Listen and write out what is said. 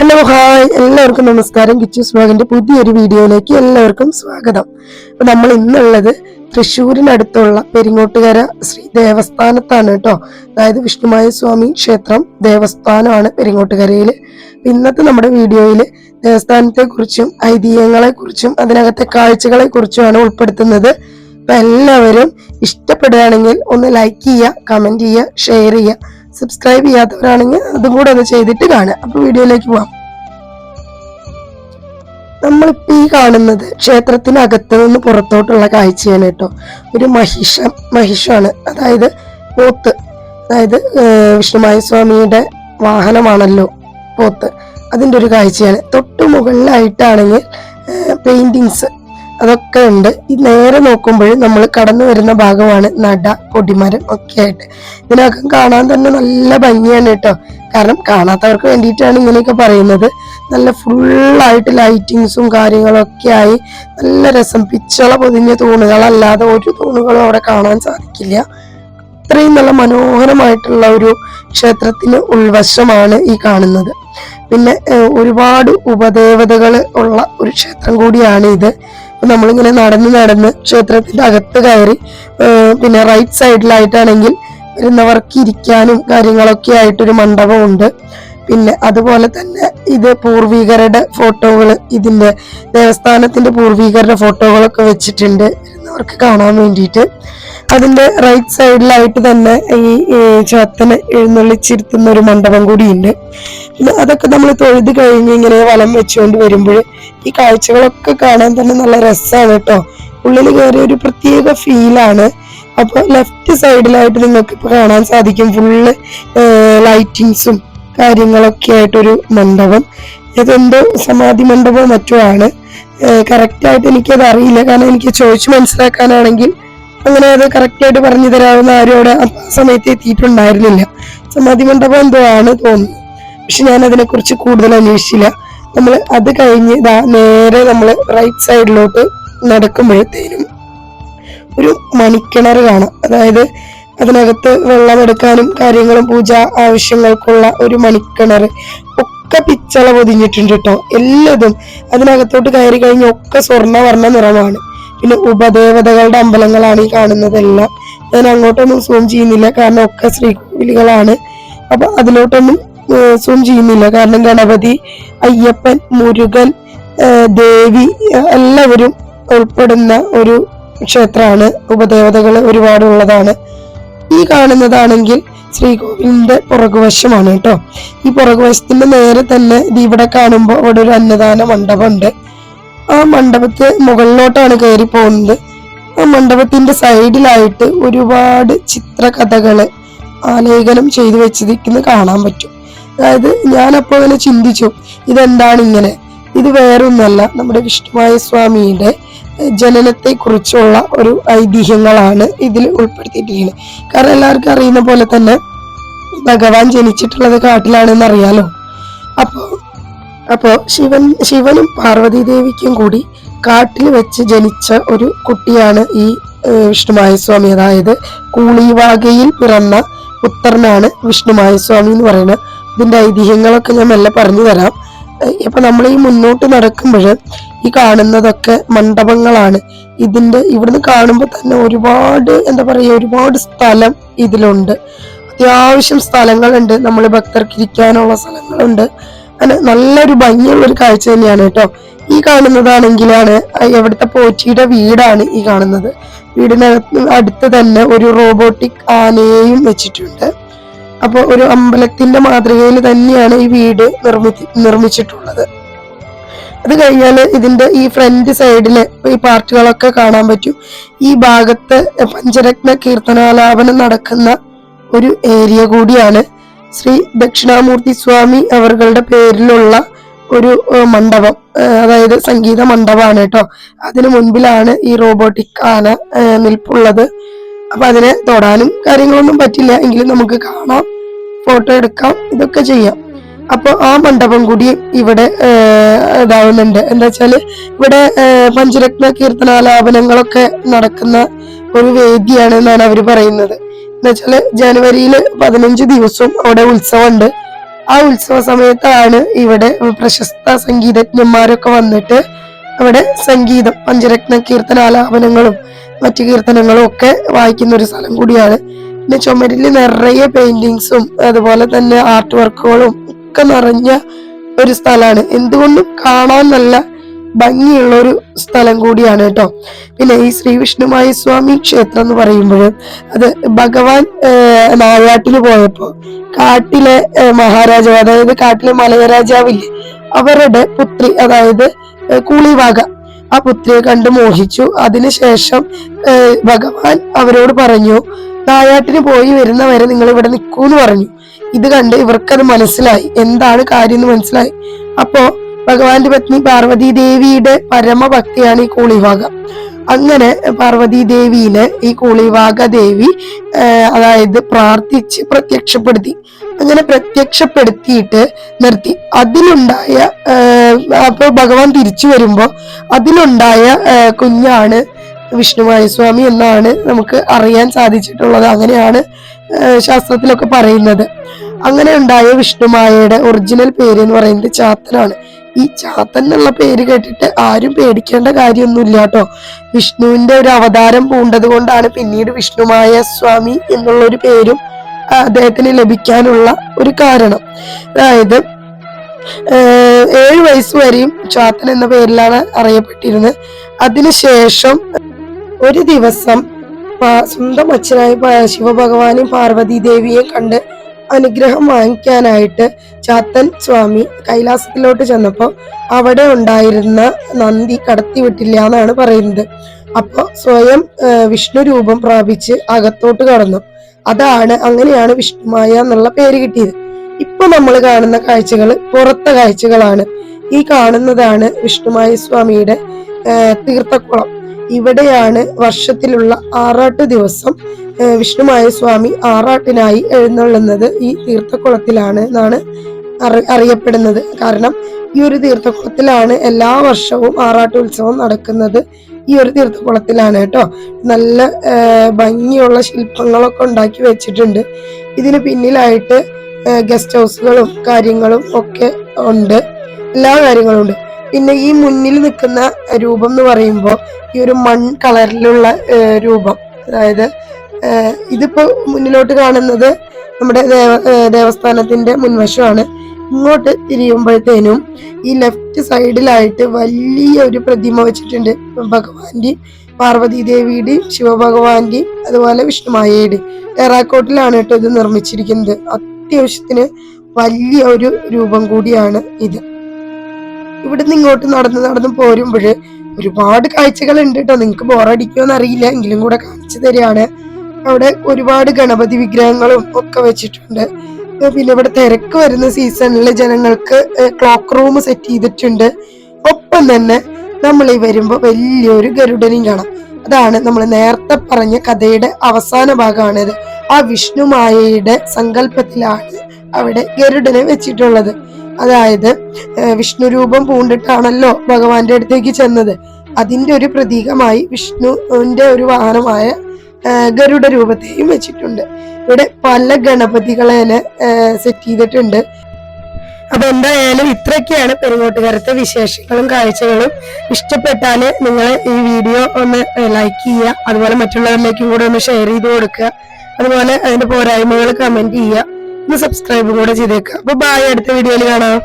Hello hi എല്ലാവർക്കും നമസ്കാരം. കിച്ചൂസ് വ്ലോഗിന്റെ പുതിയൊരു വീഡിയോയിലേക്ക് എല്ലാവർക്കും സ്വാഗതം. അപ്പോൾ നമ്മൾ ഇന്നുള്ളത് തൃശ്ശൂരിനടുത്തുള്ള പെരിങ്ങോട്ടുകര ശ്രീ ദേവസ്ഥാനത്താണ് കേട്ടോ. അതായത് വിഷ്ണുമായ സ്വാമി ക്ഷേത്രം ദേവസ്ഥാനമാണ് പെരിങ്ങോട്ടുകരയിൽ ഇന്നത്തെ നമ്മുടെ വീഡിയോയിൽ ദേവസ്ഥാനത്തെ ഐതിഹ്യങ്ങളെക്കുറിച്ചും ഐതിഹ്യങ്ങളെ കുറിച്ചും അതിനകത്തെ കാഴ്ചകളെ കുറിച്ചുമാണ് ഉൾപ്പെടുത്തുന്നത്. അപ്പൊ എല്ലാവരും ഇഷ്ടപ്പെടുകയാണെങ്കിൽ ഒന്ന് ലൈക്ക് ചെയ്യുക കമന്റ് ചെയ്യുക ഷെയർ ചെയ്യുക. സബ്സ്ക്രൈബ് ചെയ്യാത്തവരാണെങ്കിൽ അതും കൂടെ ഒന്ന് ചെയ്തിട്ട് കാണുക. അപ്പൊ വീഡിയോയിലേക്ക് പോവാം. നമ്മളിപ്പോ ഈ കാണുന്നത് ക്ഷേത്രത്തിനകത്ത് നിന്ന് പുറത്തോട്ടുള്ള കാഴ്ചയാണ് കേട്ടോ. ഒരു മഹിഷ മഹിഷാണ്. അതായത് പോത്ത്. അതായത് വിഷ്ണുമായ സ്വാമിയുടെ വാഹനമാണല്ലോ പോത്ത്. അതിന്റെ ഒരു കാഴ്ചയാണ്. തൊട്ട് മുകളിലായിട്ടാണെങ്കിൽ പെയിന്റിങ്സ് അതൊക്കെ ഉണ്ട്. ഈ നേരെ നോക്കുമ്പോൾ നമ്മൾ കടന്നു വരുന്ന ഭാഗമാണ് നട കൊടിമരം ഒക്കെ ആയിട്ട്. ഇതിനകം കാണാൻ തന്നെ നല്ല ഭംഗിയാണ് കേട്ടോ. കാരണം കാണാത്തവർക്ക് വേണ്ടിയിട്ടാണ് ഇങ്ങനെയൊക്കെ പറയുന്നത്. നല്ല ഫുള്ളായിട്ട് ലൈറ്റിങ്സും കാര്യങ്ങളൊക്കെ ആയി നല്ല രസം. പിച്ചള പൊതിഞ്ഞ തൂണുകളല്ലാതെ ഒരു തൂണുകളും അവിടെ കാണാൻ സാധിക്കില്ല. അത്രയും നല്ല മനോഹരമായിട്ടുള്ള ഒരു ക്ഷേത്രത്തിന് ഉൾവശമാണ് ഈ കാണുന്നത്. പിന്നെ ഒരുപാട് ഉപദേവതകൾ ഉള്ള ഒരു ക്ഷേത്രം കൂടിയാണ് ഇത്. നമ്മളിങ്ങനെ നടന്ന് നടന്ന് ക്ഷേത്രത്തിന്റെ അകത്ത് കയറി പിന്നെ റൈറ്റ് സൈഡിലായിട്ടാണെങ്കിൽ വരുന്നവർക്ക് ഇരിക്കാനും കാര്യങ്ങളൊക്കെ ആയിട്ടൊരു മണ്ഡപമുണ്ട്. പിന്നെ അതുപോലെ തന്നെ ഇത് പൂർവികരുടെ ഫോട്ടോകൾ ഇതിന്റെ ദേവസ്ഥാനത്തിന്റെ പൂർവികരുടെ ഫോട്ടോകളൊക്കെ വെച്ചിട്ടുണ്ട് അവർക്ക് കാണാൻ വേണ്ടിയിട്ട്. അതിന്റെ റൈറ്റ് സൈഡിലായിട്ട് തന്നെ ഈ ചത്തനെ എഴുന്നള്ളിച്ചിരുത്തുന്ന ഒരു മണ്ഡപം കൂടിയുണ്ട്. പിന്നെ അതൊക്കെ നമ്മൾ തൊഴുത് കഴിഞ്ഞ് ഇങ്ങനെ വലം വെച്ചുകൊണ്ട് വരുമ്പോൾ ഈ കാഴ്ചകളൊക്കെ കാണാൻ തന്നെ നല്ല രസമാണ് കേട്ടോ. ഉള്ളിൽ കയറിയ ഒരു പ്രത്യേക ഫീലാണ് അപ്പോൾ ലെഫ്റ്റ് സൈഡിലായിട്ട് നിങ്ങൾക്ക് ഇപ്പൊ കാണാൻ സാധിക്കും. ഫുള്ള് ലൈറ്റിങ്സും കാര്യങ്ങളൊക്കെ ആയിട്ടൊരു മണ്ഡപം. ഇതെന്തോ സമാധി മണ്ഡപമോ മറ്റോ ആണ്. കറക്റ്റ് ആയിട്ട് എനിക്കത് അറിയില്ല. കാരണം എനിക്ക് ചോദിച്ചു മനസ്സിലാക്കാനാണെങ്കിൽ അങ്ങനെ അത് കറക്റ്റ് ആയിട്ട് പറഞ്ഞു തരാവുന്ന ആരും അവിടെ ആ സമയത്ത് എത്തിയിട്ടുണ്ടായിരുന്നില്ല. സമാധി മണ്ഡപം എന്തോ ആണ് തോന്നുന്നു. പക്ഷെ ഞാൻ അതിനെ കുറിച്ച് കൂടുതൽ അന്വേഷിച്ചില്ല. നമ്മൾ അത് കഴിഞ്ഞ് ഇതാ നേരെ നമ്മൾ റൈറ്റ് സൈഡിലോട്ട് നടക്കുമ്പോഴത്തേനും ഒരു മണിക്കിണർ കാണാം. അതായത് അതിനകത്ത് വെള്ളമെടുക്കാനും കാര്യങ്ങളും പൂജ ആവശ്യങ്ങൾക്കുള്ള ഒരു മണിക്കിണർ ഒക്കെ പിച്ചള പൊതിഞ്ഞിട്ടുണ്ട് കേട്ടോ എല്ലാതും അതിനകത്തോട്ട് കയറി കഴിഞ്ഞ ഒക്കെ സ്വർണവർണ നിറമാണ്. പിന്നെ ഉപദേവതകളുടെ അമ്പലങ്ങളാണ് ഈ കാണുന്നതെല്ലാം. ഞാൻ അങ്ങോട്ടൊന്നും സൂം ചെയ്യുന്നില്ല കാരണം ഒക്കെ ശ്രീകോവിലുകളാണ്. അപ്പൊ അതിലോട്ടൊന്നും സൂം ചെയ്യുന്നില്ല. കാരണം ഗണപതി അയ്യപ്പൻ മുരുകൻ ദേവി എല്ലാവരും ഉൾപ്പെടുന്ന ഒരു ക്ഷേത്രമാണ്. ഉപദേവതകൾ ഒരുപാട് ഉള്ളതാണ് ഈ കാണുന്നതാണെങ്കിൽ ശ്രീകോവിലിന്റെ പുറകുവശമാണ് കേട്ടോ. ഈ പുറകുവശത്തിന്റെ നേരെ തന്നെ ഇത് ഇവിടെ കാണുമ്പോൾ അവിടെ ഒരു അന്നദാന മണ്ഡപമുണ്ട്. ആ മണ്ഡപത്തെ മുകളിലോട്ടാണ് കയറി പോകുന്നത്. ആ മണ്ഡപത്തിന്റെ സൈഡിലായിട്ട് ഒരുപാട് ചിത്രകഥകൾ ആലേഖനം ചെയ്തു വെച്ചിരിക്കുന്നത് കാണാൻ പറ്റും. അതായത് ഞാനപ്പോ അങ്ങനെ ചിന്തിച്ചു ഇതെന്താണ് ഇങ്ങനെ? ഇത് വേറൊന്നല്ല നമ്മുടെ വിഷ്ണുമായ സ്വാമിയുടെ ജനനത്തെ കുറിച്ചുള്ള ഒരു ഐതിഹ്യങ്ങളാണ് ഇതിൽ ഉൾപ്പെടുത്തിയിട്ടുള്ളത്. കാരണം എല്ലാവർക്കും അറിയുന്ന പോലെ തന്നെ ഭഗവാൻ ജനിച്ചിട്ടുള്ളത് കാട്ടിലാണെന്ന് അറിയാലോ? അപ്പോ അപ്പോ ശിവൻ ശിവനും പാർവതി ദേവിക്കും കൂടി കാട്ടിൽ വെച്ച് ജനിച്ച ഒരു കുട്ടിയാണ് ഈ ഏഹ്, വിഷ്ണുമായ സ്വാമി അതായത് കൂളിവാകയിൽ പിറന്ന പുത്രനാണ് വിഷ്ണുമായ സ്വാമി എന്ന് പറയുന്നത്. ഇതിന്റെ ഐതിഹ്യങ്ങളൊക്കെ ഞാൻ മെല്ലെ പറഞ്ഞു തരാം. അപ്പൊ നമ്മൾ ഈ മുന്നോട്ട് നടക്കുമ്പോൾ ഈ കാണുന്നതൊക്കെ മണ്ഡപങ്ങളാണ്. ഇതിന്റെ ഇവിടുന്ന് കാണുമ്പോൾ തന്നെ ഒരുപാട് എന്താ പറയുക ഒരുപാട് സ്ഥലം ഇതിലുണ്ട്. അത്യാവശ്യം സ്ഥലങ്ങളുണ്ട്. നമ്മൾ ഭക്തർക്ക് ഇരിക്കാനുള്ള സ്ഥലങ്ങളുണ്ട്. അങ്ങനെ നല്ലൊരു ഭംഗിയുള്ള ഒരു കാഴ്ച തന്നെയാണ് കേട്ടോ. ഈ കാണുന്നതാണെങ്കിലാണ് എവിടുത്തെ പോറ്റിയുടെ വീടാണ് ഈ കാണുന്നത്. വീടിനകത്ത് അടുത്ത് തന്നെ ഒരു റോബോട്ടിക് ആനയെയും വെച്ചിട്ടുണ്ട്. അപ്പോൾ ഒരു അമ്പലത്തിന്റെ മാതൃകയിൽ തന്നെയാണ് ഈ വീട് നിർമ്മി നിർമ്മിച്ചിട്ടുള്ളത്. അത് കഴിഞ്ഞാൽ ഇതിന്റെ ഈ ഫ്രണ്ട് സൈഡിലെ ഈ പാർട്ടുകളൊക്കെ കാണാൻ പറ്റും. ഈ ഭാഗത്ത് പഞ്ചരത്ന കീർത്തനാലാപനം നടക്കുന്ന ഒരു ഏരിയ കൂടിയാണ് ശ്രീ ദക്ഷിണാമൂർത്തി സ്വാമി അവരുടെ പേരിലുള്ള ഒരു മണ്ഡപം. അതായത് സംഗീത മണ്ഡപമാണ് കേട്ടോ. അതിന് മുൻപിലാണ് ഈ റോബോട്ടിക് ആന നിൽപ്പുള്ളത്. അപ്പം അതിനെ തൊടാനും കാര്യങ്ങളൊന്നും പറ്റില്ല. എങ്കിലും നമുക്ക് കാണാം ഫോട്ടോ എടുക്കാം ഇതൊക്കെ ചെയ്യാം. അപ്പോൾ ആ മണ്ഡപം കൂടി ഇവിടെ ഇതാവുന്നുണ്ട്. എന്താ വെച്ചാൽ ഇവിടെ പഞ്ചരത്ന കീർത്തനാലാപനങ്ങളൊക്കെ നടക്കുന്ന ഒരു വേദിയാണ് എന്നാണ് അവർ പറയുന്നത്. എന്ന് വെച്ചാൽ ജനുവരിയിൽ പതിനഞ്ച് ദിവസവും അവിടെ ഉത്സവമുണ്ട്. ആ ഉത്സവ സമയത്താണ് ഇവിടെ പ്രശസ്ത സംഗീതജ്ഞന്മാരൊക്കെ വന്നിട്ട് അവിടെ സംഗീതം പഞ്ചരത്ന കീർത്തനാലാപനങ്ങളും മറ്റു കീർത്തനങ്ങളും ഒക്കെ വായിക്കുന്ന ഒരു സ്ഥലം കൂടിയാണ്. പിന്നെ ചുമരിൽ നിറയെ പെയിന്റിങ്സും അതുപോലെ തന്നെ ആർട്ട് വർക്കുകളും ഒക്കെ നിറഞ്ഞ ഒരു സ്ഥലമാണ്. എന്തുകൊണ്ടും കാണാൻ നല്ല ഭംഗിയുള്ള ഒരു സ്ഥലം കൂടിയാണ് കേട്ടോ. പിന്നെ ഈ ശ്രീ വിഷ്ണുമായ സ്വാമി ക്ഷേത്രം എന്ന് പറയുമ്പോൾ അത് ഭഗവാൻ നായാട്ടിൽ പോയപ്പോൾ പോയപ്പോ കാട്ടിലെ മഹാരാജാവ് അതായത് കാട്ടിലെ മലയരാജാവില്ലേ അവരുടെ പുത്രി അതായത് കൂളിവാക ആ പുത്രിയെ കണ്ട് മോഹിച്ചു. അതിനുശേഷം ഭഗവാൻ അവരോട് പറഞ്ഞു നായാട്ടിന് പോയി വരുന്നവരെ നിങ്ങൾ ഇവിടെ നിൽക്കൂ എന്ന് പറഞ്ഞു. ഇത് കണ്ട് ഇവർക്കത് മനസ്സിലായി. എന്താണ് കാര്യം എന്ന് മനസ്സിലായി. അപ്പോ ഭഗവാന്റെ പത്നി പാർവതി ദേവിയുടെ പരമഭക്തിയാണ് ഈ കൂളിവാക. അങ്ങനെ പാർവതി ദേവിയിലെ ഈ കൂളിവാക ദേവി അതായത് പ്രാർത്ഥിച്ച് പ്രത്യക്ഷപ്പെടുത്തി. അങ്ങനെ പ്രത്യക്ഷപ്പെടുത്തിയിട്ട് നിർത്തി. അതിലുണ്ടായ അപ്പോൾ അപ്പൊ ഭഗവാൻ തിരിച്ചു വരുമ്പോ അതിലുണ്ടായ കുഞ്ഞാണ് വിഷ്ണുമായ സ്വാമി എന്നാണ് നമുക്ക് അറിയാൻ സാധിച്ചിട്ടുള്ളത്. അങ്ങനെയാണ് ശാസ്ത്രത്തിലൊക്കെ പറയുന്നത്. അങ്ങനെ ഉണ്ടായ വിഷ്ണുമായയുടെ ഒറിജിനൽ പേര് എന്ന് പറയുന്നത് ചാത്തനാണ്. ഈ ചാത്തൻ എന്നുള്ള പേര് കേട്ടിട്ട് ആരും പേടിക്കേണ്ട കാര്യമൊന്നുമില്ല കേട്ടോ. വിഷ്ണുവിന്റെ ഒരു അവതാരം പൂണ്ടത് കൊണ്ടാണ് പിന്നീട് വിഷ്ണുമായ സ്വാമി എന്നുള്ള ഒരു പേരും അദ്ദേഹത്തിന് ലഭിക്കാനുള്ള ഒരു കാരണം. അതായത് ഏഴ് വയസ്സ് വരെയും ചാത്തൻ എന്ന പേരിലാണ് അറിയപ്പെട്ടിരുന്നത്. അതിനുശേഷം ഒരു ദിവസം സ്വന്തം അച്ഛനായ ശിവഭഗവാനും പാർവതി ദേവിയെ കണ്ട് അനുഗ്രഹം വാങ്ങിക്കാനായിട്ട് ചാത്തൻ സ്വാമി കൈലാസത്തിലോട്ട് ചെന്നപ്പോൾ അവിടെ ഉണ്ടായിരുന്ന നന്ദി കടത്തിവിട്ടില്ല എന്നാണ് പറയുന്നത്. അപ്പോൾ സ്വയം വിഷ്ണു രൂപം പ്രാപിച്ച് അകത്തോട്ട് കടന്നു. അതാണ് അങ്ങനെയാണ് വിഷ്ണുമായ എന്നുള്ള പേര് കിട്ടിയത്. ഇപ്പൊ നമ്മൾ കാണുന്ന കാഴ്ചകൾ പുറത്തെ കാഴ്ചകളാണ്. ഈ കാണുന്നതാണ് വിഷ്ണുമായ സ്വാമിയുടെ തീർത്ഥക്കുളം. ഇവിടെയാണ് വർഷത്തിലുള്ള ആറാട്ട് ദിവസം വിഷ്ണുമായ സ്വാമി ആറാട്ടിനായി എഴുന്നള്ളുന്നത് ഈ തീർത്ഥക്കുളത്തിലാണ് എന്നാണ് അറി- അറിയപ്പെടുന്നത്. കാരണം ഈ ഒരു തീർത്ഥക്കുളത്തിലാണ് എല്ലാ വർഷവും ആറാട്ട് ഉത്സവം നടക്കുന്നത്. ഈ ഒരു തീർത്ഥക്കുളത്തിലാണ് കേട്ടോ. നല്ല ഭംഗിയുള്ള ശില്പങ്ങളൊക്കെ ഉണ്ടാക്കി വെച്ചിട്ടുണ്ട്. ഇതിന് പിന്നിലായിട്ട് ഗസ്റ്റ് ഹൗസുകളും കാര്യങ്ങളും ഒക്കെ ഉണ്ട്. എല്ലാ കാര്യങ്ങളും ഉണ്ട്. പിന്നെ ഈ മുന്നിൽ നിൽക്കുന്ന രൂപം എന്ന് പറയുമ്പോൾ ഈ ഒരു മൺ കളറിലുള്ള രൂപം. അതായത് ഇതിപ്പോൾ ഇതിപ്പോ മുന്നിലോട്ട് കാണുന്നത് നമ്മുടെ ദേവ ദേവസ്ഥാനത്തിന്റെ മുൻവശമാണ്. ഇങ്ങോട്ട് തിരിയുമ്പോഴത്തേനും ഈ ലെഫ്റ്റ് സൈഡിലായിട്ട് വലിയ ഒരു പ്രതിമ വെച്ചിട്ടുണ്ട്. ഭഗവാന്റെയും പാർവതി ദേവിയുടെയും ശിവഭഗവാന്റെയും അതുപോലെ വിഷ്ണുമായയുടെയും. ടെറാക്കോട്ടിലാണ് കേട്ടോ ഇത് നിർമ്മിച്ചിരിക്കുന്നത്. അത്യാവശ്യത്തിന് വലിയ ഒരു രൂപം കൂടിയാണ് ഇത്. ഇവിടുന്ന് ഇങ്ങോട്ട് നടന്ന് നടന്ന് പോരുമ്പോൾ ഒരുപാട് കാഴ്ചകൾ ഉണ്ട് കേട്ടോ. നിങ്ങൾക്ക് ബോറടിക്കുമെന്ന് അറിയില്ല. എങ്കിലും കൂടെ കാണിച്ചു തരികയാണ്. അവിടെ ഒരുപാട് ഗണപതി വിഗ്രഹങ്ങളും ഒക്കെ വെച്ചിട്ടുണ്ട്. പിന്നെ ഇവിടെ തിരക്ക് വരുന്ന സീസണിൽ ജനങ്ങൾക്ക് ക്ലോക്ക് റൂം സെറ്റ് ചെയ്തിട്ടുണ്ട്. ഒപ്പം തന്നെ നമ്മൾ ഈ വരുമ്പോൾ വലിയൊരു ഗരുഡനും കാണാം. അതാണ് നമ്മൾ നേരത്തെ പറഞ്ഞ കഥയുടെ അവസാന ഭാഗമാണിത് ആ വിഷ്ണുമായയുടെ സങ്കല്പത്തിലാണ് അവിടെ ഗരുഡനെ വെച്ചിട്ടുള്ളത്. അതായത് വിഷ്ണു രൂപം പൂണ്ടിട്ടാണല്ലോ ഭഗവാന്റെ അടുത്തേക്ക് ചെന്നത്. അതിന്റെ ഒരു പ്രതീകമായി വിഷ്ണുവിന്റെ ഒരു വാഹനമായ ഗരുഡ രൂപത്തെയും വെച്ചിട്ടുണ്ട്. ഇവിടെ പല ഗണപതികളെ സെറ്റ് ചെയ്തിട്ടുണ്ട്. അപ്പൊ എന്തായാലും ഇത്രയൊക്കെയാണ് പെരുങ്ങോട്ടുകാരത്തെ വിശേഷങ്ങളും കാഴ്ചകളും. ഇഷ്ടപ്പെട്ടാൽ നിങ്ങൾ ഈ വീഡിയോ ഒന്ന് ലൈക്ക് ചെയ്യുക. അതുപോലെ മറ്റുള്ളവരിലേക്കും കൂടെ ഒന്ന് ഷെയർ ചെയ്ത് കൊടുക്കുക. അതുപോലെ അതിന്റെ പോരായ്മകൾ കമന്റ് ചെയ്യുക. ഒന്ന് സബ്സ്ക്രൈബ് കൂടെ ചെയ്തേക്കുക അപ്പൊ ബായ് അടുത്ത വീഡിയോയിൽ കാണാം.